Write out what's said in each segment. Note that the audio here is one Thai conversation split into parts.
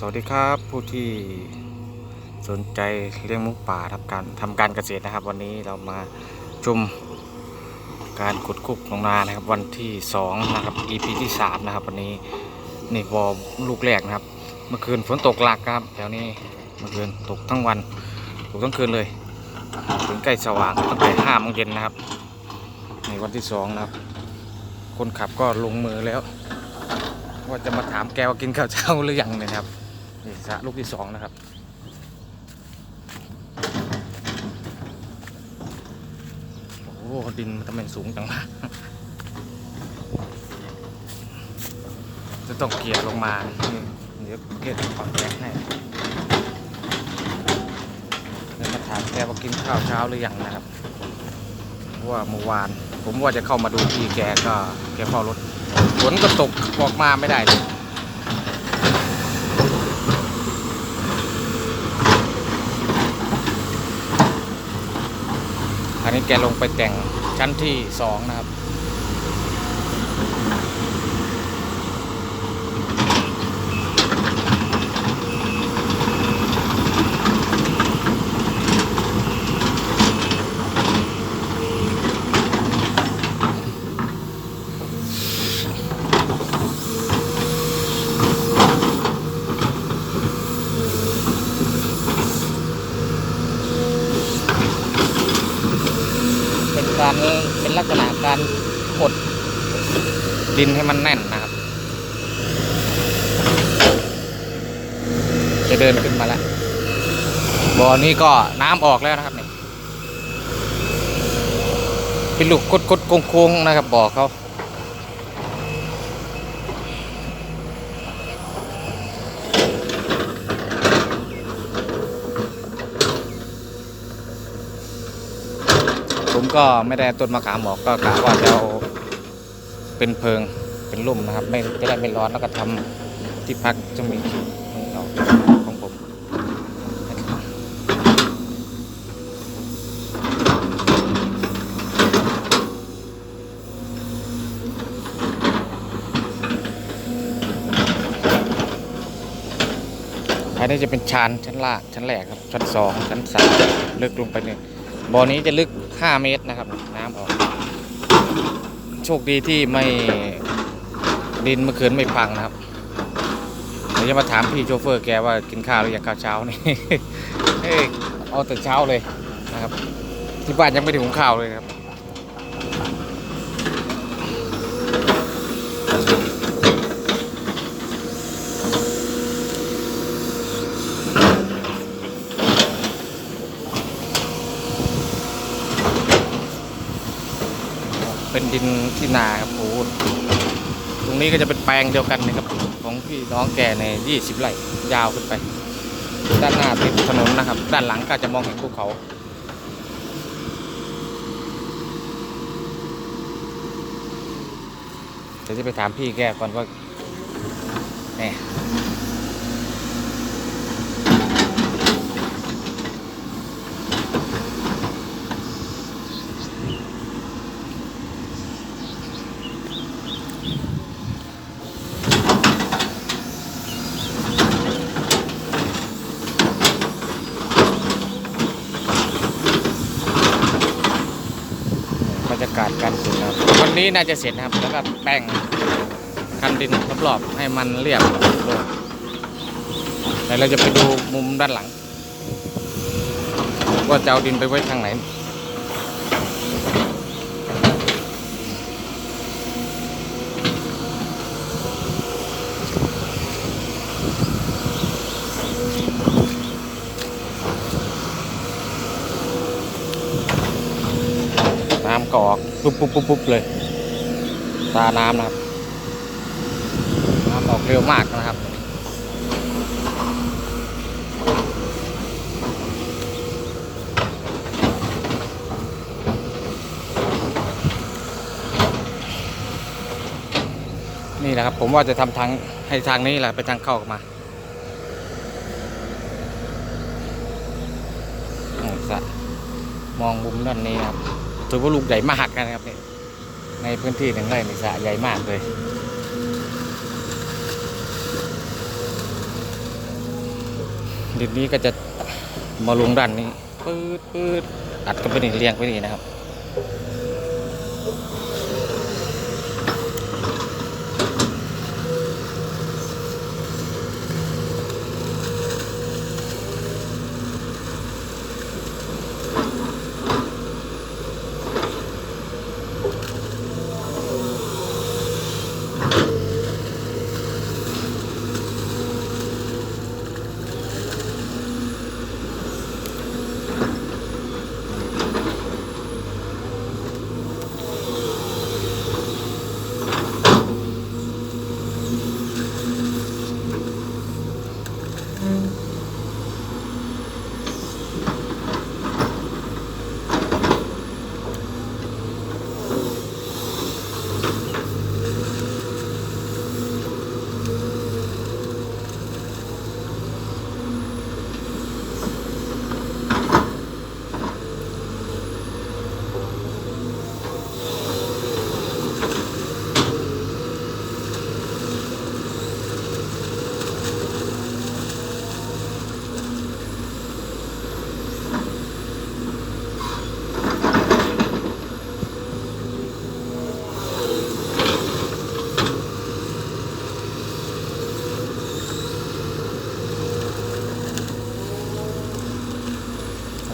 สวัสดีครับผู้ที่สนใจเลี้ยงหมูป่าทำการทำการเกษตรนะครับ วันนี้เรามาชมการขุดคุกของนานะครับ วันที่2นะครับ EP ที่3นะครับ วันนี้นี่วอลูกแรกนะครับ เมื่อคืนฝนตกหลักครับแถวนี้เมื่อคืนตกทั้งวันตกทั้งคืนเลยถึงใกล้สว่างตั้งแต่ห้าโมงเย็นนะครับในวันที่สองนะครับ คนขับก็ลงมือแล้วว่าจะมาถามแกว่ากินข้าวเช้าหรือยังเนี่ยนะครับ นี่สระลูกที่สองนะครับ โอ้ดินมันทำไมสูงจังวะจะต้องเกี่ยลงมาเดี๋ยวเกี่ยถอนแกให้เดี๋ยวมาถามแกว่ากินข้าวเช้าหรือยังนะครับเพราะว่าเมื่อวาน ผมว่าจะเข้ามาดูที่แกก็แกเฝ้ารถฝนก็ตกออกมาไม่ได้เลย อันนี้แกลงไปแต่งชั้นที่สองนะครับ การเป็นลักษณะการกดดินให้มันแน่นนะครับ จะเดินขึ้นมาแล้วบ่อนี้ก็น้ำออกแล้วนะครับเนี่เป็นลูกกดกดโค้งๆนะครับบ่อเขา ก็ไม่ได้ต้นมะขามออกก็กะว่าจะเอาเป็นเพิงเป็นร่มนะครับ ไม่จะได้ไม่ร้อนแล้วก็ทำที่พักจะมีเอาของผมอันนี้จะเป็นชานชั้นล่างชั้นแรกครับชั้นสองชั้นสามลึกลงไปเนี่ย บ่อนี้จะลึก 5 เมตรนะครับ น้ำออก โชคดีที่ไม่ดินเมื่อคืนไม่พังนะครับเดี๋ยวจะมาถามพี่โชเฟอร์แกว่ากินข้าวหรือยังข้าวเช้านี่เอ้เอาแต่เช้าเลยนะครับ ที่บ้านยังไม่ถึงข้าวเลยครับ ดินที่นาครับโอ้ตรงนี้ก็จะเป็นแปลงเดียวกันนะครับ ของพี่น้องแกใน 20 ไร่ยาวขึ้นไป ด้านหน้าติดถนนนะครับ ด้านหลังก็จะมองเห็นภูเขาเดี๋ยวจะไปถามพี่แกก่อนว่าเนี่ยบรรยากาศการขุด นี้น่าจะเสร็จนะครับ แล้วก็แป้งคันดินรอบๆให้มันเรียบลงแต่เราจะไปดูมุมด้านหลังว่าจะเอาดินไปไว้ทางไหนน้ำก็ออกปุ๊บปุ๊บปุ๊บเลยาน้ำนะครับ น้ำออกเร็วมากนะครับนี่แหละครับผมว่าจะทำทางให้ทางนี้แหละเป็นทางเข้าออกมาอมสะมองมุมด้านนี้ครับถือว่าลูกใหญ่มากนะครับเนี่ย ในพื้นที่หนึ่งไร่มีสระใหญ่มากเลยดินนี้ก็จะมาลงด้านนี้ปืดปืดอัดกันไปนี่เรียงไปนี่นะครับ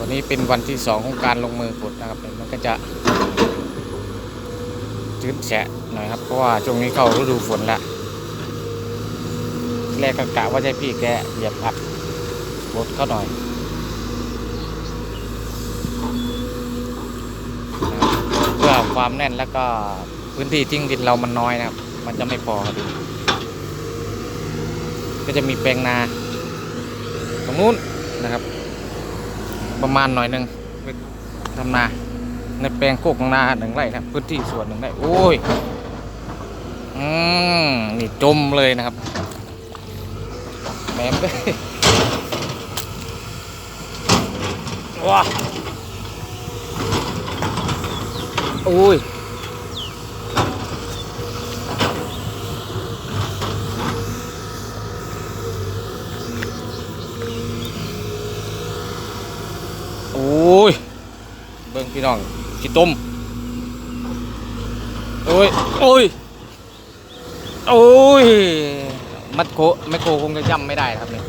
วั นี้เป็นวันที่สองของการลงมือขุดนะครับ มันก็จะชื้นแฉะหน่อยครับ เพราะว่าช่วงนี้เข้าฤดูฝนล้วแรกก็กะว่าจะพี่แกเหยียบอัดรถเข้าหน่อยนะเพื่อความแน่นแล้วก็พื้นที่ทิ้งดินเรามันน้อยนะครับ มันจะไม่พอครับก็จะมีแปลงนา ตรงนู้นนะครับ ประมาณหน่อยหนึ่งไปทำนา ในแปลงโคกของนาหนึ่งไร่นะครับพื้นที่สวนหนึ่งไร่โอ้ยอืมนี่จมเลยนะครับแหมมเลยว้าโอ้ย โอ้ย เบิ่งพี่น้องขี้ต้มโอ้ย โอ้ย โอ้ย มัดโคไม่โคคงจะย่ำไม่ได้ครับเนี่ย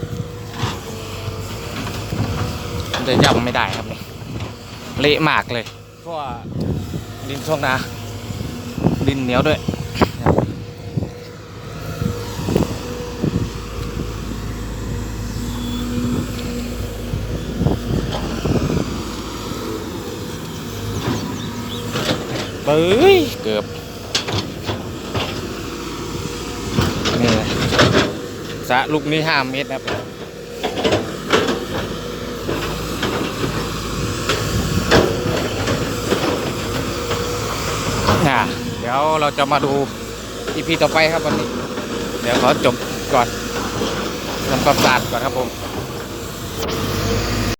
จะย่ำไม่ได้ครับเนี่ยเละมากเลยเพราะดินช่วงนาดินเหนียวด้วย เบ้ยเกือบนี่สะลูกนี้ห้าเมตรนะครับอะเดี๋ยวเราจะมาดูอีพีต่อไปครับวันนี้ เดี๋ยวขอจบก่อนทำความสะอาดก่อนครับผม